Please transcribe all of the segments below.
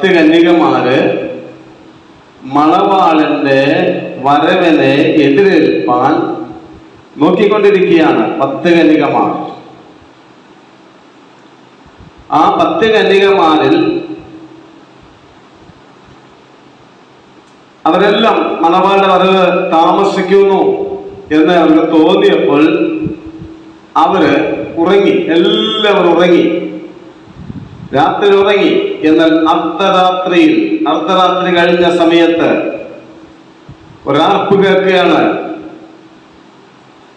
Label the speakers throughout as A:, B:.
A: പത്ത് കന്യകമാര് മണവാളന്റെ വരവനെ എതിരേൽപ്പാൻ നോക്കിക്കൊണ്ടിരിക്കുകയാണ് പത്ത് കന്യകമാർ ആ പത്ത് കന്യകമാരിൽ അവരെല്ലാം മണവാളുടെ വരവ് താമസിക്കുന്നു എന്ന് അവർക്ക് തോന്നിയപ്പോൾ അവർ ഉറങ്ങി എല്ലാവരും ഉറങ്ങി. രാത്രി ഉറങ്ങി എന്നാൽ അർദ്ധരാത്രിയിൽ അർദ്ധരാത്രി കഴിഞ്ഞ സമയത്ത് ഒരാർപ്പ് കേൾക്കുകയാണ്.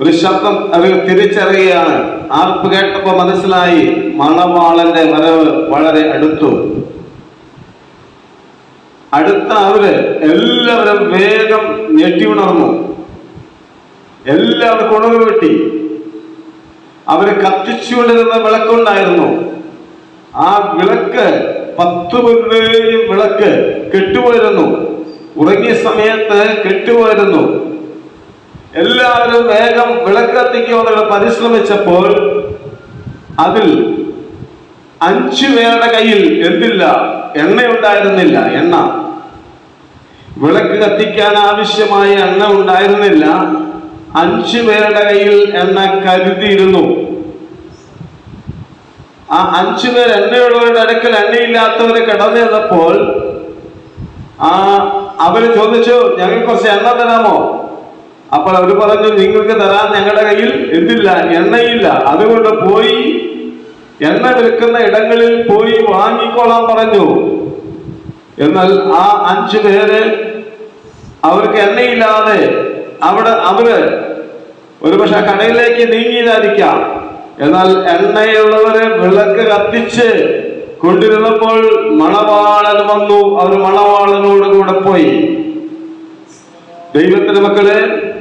A: ഒരു ശബ്ദം അവർ തിരിച്ചറിയുകയാണ്. ആർപ്പ് കേട്ടപ്പോ മനസ്സിലായി മണവാളന്റെ വരവ് വളരെ അടുത്തു. അടുത്ത അവർ എല്ലാവരും വേഗം ഞെട്ടി ഉണർന്നു. എല്ലാവർക്കും ഉണർവ് കിട്ടി. അവർ കത്തിച്ചുകൊണ്ടിരുന്ന വിളക്കുണ്ടായിരുന്നു. ആ വിളക്ക് പത്ത് പേരുടെയും വിളക്ക് കെട്ടുപോയിരുന്നു. ഉറങ്ങിയ സമയത്ത് കെട്ടുപോയിരുന്നു. എല്ലാവരും വേഗം വിളക്ക് കത്തിക്കുവാനുള്ള പരിശ്രമിച്ചപ്പോൾ അതിൽ അഞ്ചു പേരുടെ കയ്യിൽ എന്തില്ല എണ്ണ ഉണ്ടായിരുന്നില്ല എണ്ണ. വിളക്ക് കത്തിക്കാൻ ആവശ്യമായ എണ്ണ ഉണ്ടായിരുന്നില്ല. അഞ്ചു പേരുടെ കയ്യിൽ എണ്ണ കരുതിയിരുന്നു. ആ അഞ്ചു പേർ എണ്ണയുള്ളവരുടെ അടുക്കൽ എണ്ണയില്ലാത്തവര് കിടന്നിരുന്നപ്പോൾ ആ അവർ ചോദിച്ചു ഞങ്ങൾക്ക് കുറച്ച് എണ്ണ തരാമോ? അപ്പോൾ അവർ പറഞ്ഞു നിങ്ങൾക്ക് തരാൻ ഞങ്ങളുടെ കയ്യിൽ എന്തില്ല എണ്ണയില്ല. അതുകൊണ്ട് പോയി എണ്ണ വിൽക്കുന്ന ഇടങ്ങളിൽ പോയി വാങ്ങിക്കോളാൻ പറഞ്ഞു. എന്നാൽ ആ അഞ്ചു പേര് അവർക്ക് എണ്ണയില്ലാതെ അവിടെ അവർ ഒരുപക്ഷെ കടയിലേക്ക് നീങ്ങിയതായിരിക്കാം. എന്നാൽ എണ്ണയുള്ളവരെ വിളക്ക് കത്തിച്ച് കൊണ്ടിരുന്നപ്പോൾ മണവാളൻ വന്നു. അവർ മണവാളനോട് കൂടെ പോയി. ദൈവത്തിന്റെ മക്കളെ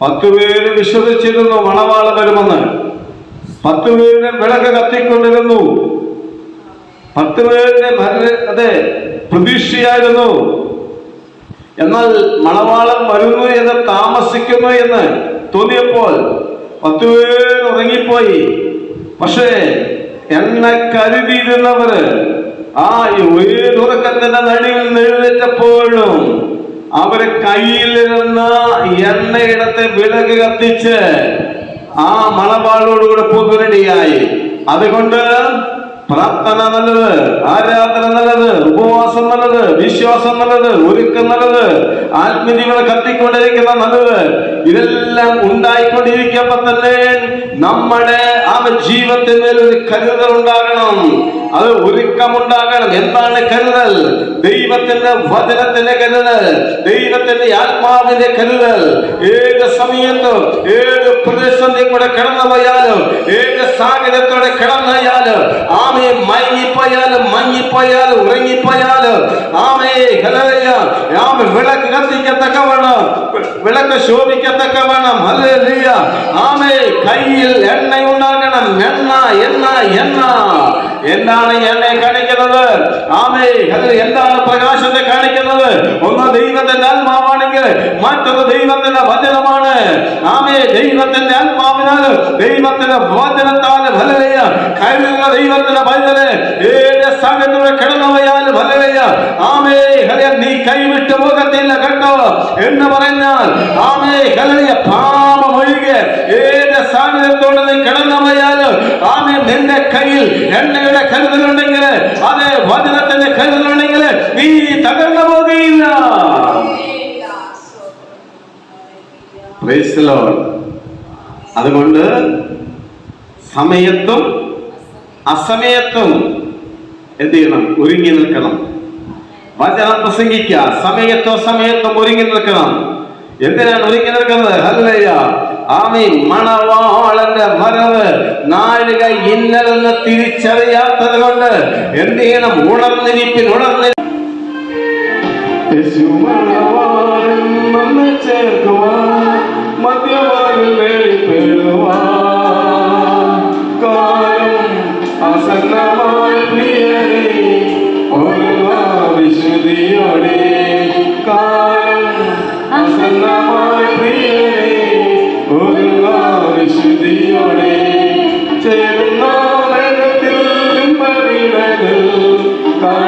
A: പത്ത് പേര് വിശ്വസിച്ചിരുന്നു മണവാളൻ വരുമെന്ന്. പത്ത് വിളക്ക് കത്തിക്കൊണ്ടിരുന്നു. പത്ത് പേരുടെ ഭര- അതെ പ്രതീക്ഷയായിരുന്നു. എന്നാൽ മണവാളം വരുന്നു എന്ന് താമസിക്കുന്നു എന്ന് തോന്നിയപ്പോൾ പത്ത് ഉറങ്ങിപ്പോയി. പക്ഷേ എന്നെ കരുതിയിരുന്നവര് ആ ഉയരുറക്കത്തിന്റെ നടുവിൽ എഴുന്നേറ്റപ്പോഴും അവർ കയ്യിലിരുന്ന എണ്ണയിടത്തെ വിളക്ക് കത്തിച്ച് ആ മണവാളോടുകൂടെ പോകുവാനിടയായി അതുകൊണ്ട് പ്രാർത്ഥന നല്ലത് ആരാധന നല്ലത് ഉപവാസം നല്ലത് വിശ്വാസം നല്ലത് ഒരുക്കം നല്ലത് ആത്മീയങ്ങളെ കത്തിക്കൊണ്ടിരിക്കുന്ന നല്ലത്. ഇതെല്ലാം ഉണ്ടായിക്കൊണ്ടിരിക്കുമ്പോ തന്നെ നമ്മുടെ ആ ജീവിതത്തിന്റെ ഒരു കരുതൽ ഉണ്ടാകണം. അത് ഒരുക്കമുണ്ടാകണം എന്താണ് കരുതൽ? ദൈവത്തിന്റെ വചനത്തിന്റെ കരുതൽ ദൈവത്തിന്റെ ആത്മാവിന്റെ കരുതൽ. ഏത് സമയത്തും ഏത് പ്രതിസന്ധി കൂടെ കടന്നു പോയാലും ഏത് സാഹചര്യത്തോടെ കടന്നു പോയാലും ആമയെ മയങ്ങിപ്പോയാലും മങ്ങിപ്പോയാലും ഉറങ്ങിപ്പോയാലും ആമേ ഹലയ ആമ വിളക്ക് കത്തിക്കത്തക്കവണ്ണം വിളക്ക് ശോഭിക്കത്തക്കവണ്ണം ഹല്ലേലൂയ ആമേ കയ്യിൽ എണ്ണ ഉണ്ടാകണം എണ്ണ എണ്ണ എണ്ണ എന്താണ് ഈ എണ്ണയെ കാണിക്കുന്നത് ആമേ അത് എന്താണ് പ്രകാശത്തെ കാണിക്കുന്നത് ഒന്ന് ദൈവത്തിന്റെ ആത്മാവാണെങ്കിൽ മറ്റൊന്ന് ദൈവത്തിന്റെ വചനമാണ് ആമേ ദൈവത്തിന്റെ ആത്മാവിനാൽ ദൈവത്തിന്റെ വചനത്താൽ ഫലവയ്യ കരുതുന്ന ദൈവത്തിന്റെ വചന ഏത് സാഹചര്യത്തിലൂടെ കിടന്നുപോയാൽ ഫലവയ്യ ആമേ ഹലയ നീ കൈവിട്ടു പോകത്തില്ല കേട്ടോ എന്ന് പറഞ്ഞാൽ ആമേ ഹലയ പാപം ഒഴികെ ഏത് സാധനത്തോടെ നീ കിടന്നമയാലും ആമേ നിന്റെ കയ്യിൽ എണ്ണയുടെ കരുതലുണ്ടെങ്കിൽ അതെ വചനത്തിന്റെ കരുതലുണ്ടെങ്കിൽ നീ തകർന്നു പോകുകയില്ല. അതുകൊണ്ട് സമയത്തും അസമയത്തും എന്ത് ചെയ്യണം? ഒരുങ്ങി നിൽക്കണം. വചനം പ്രസംഗിക്കുക. സമയത്തോ സമയത്തോ ഒരുങ്ങി നിൽക്കണം. എന്തിനാണ് ഒരുങ്ങി നിൽക്കുന്നത്? ഹല്ലേലൂയ. ആമീൻ. മണവാളന്റെ വരവ് നാഴിക ഇന്നലെന്ന് തിരിച്ചറിയാത്തത് കൊണ്ട് എന്ത് ചെയ്യണം? ഉണർന്നിരിപ്പിൻ ഉണർന്നി Bye.